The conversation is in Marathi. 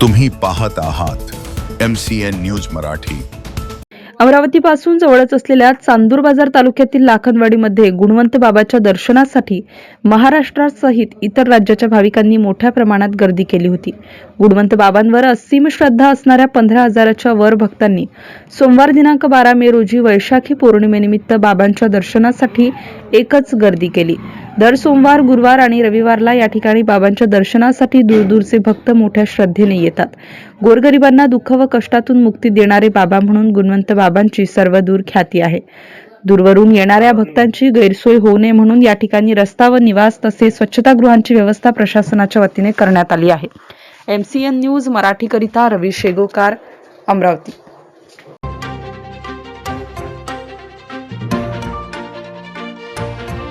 तुम्ही पाहत आहात M C N news Marathi. अमरावतीपासून जवळच असलेल्या चांदूर बाजार तालुक्यातील लाखनवाडीमध्ये गुणवंत बाबाच्या दर्शनासाठी महाराष्ट्रासहित इतर राज्याच्या भाविकांनी मोठ्या प्रमाणात गर्दी केली होती. गुणवंत बाबांवर असीम श्रद्धा असणाऱ्या पंधरा हजाराच्या वर भक्तांनी सोमवार दिनांक बारा मे रोजी वैशाखी पौर्णिमेनिमित्त बाबांच्या दर्शनासाठी एकच गर्दी केली. दर सोमवार गुरुवार आणि रविवारला या ठिकाणी बाबांच्या दर्शनासाठी दूरदूरचे भक्त मोठ्या श्रद्धेने येतात. गोरगरिबांना दुःख व कष्टातून मुक्ती देणारे बाबा म्हणून गुणवंत बाबांची सर्वदूर ख्याती आहे. दूरवरून येणाऱ्या भक्तांची गैरसोय होऊ नये म्हणून या ठिकाणी रस्ता व निवास तसेच स्वच्छतागृहांची व्यवस्था प्रशासनाच्या वतीने करण्यात आली आहे. एमसीएन न्यूज मराठीकरिता रवी शेगोकार अमरावती.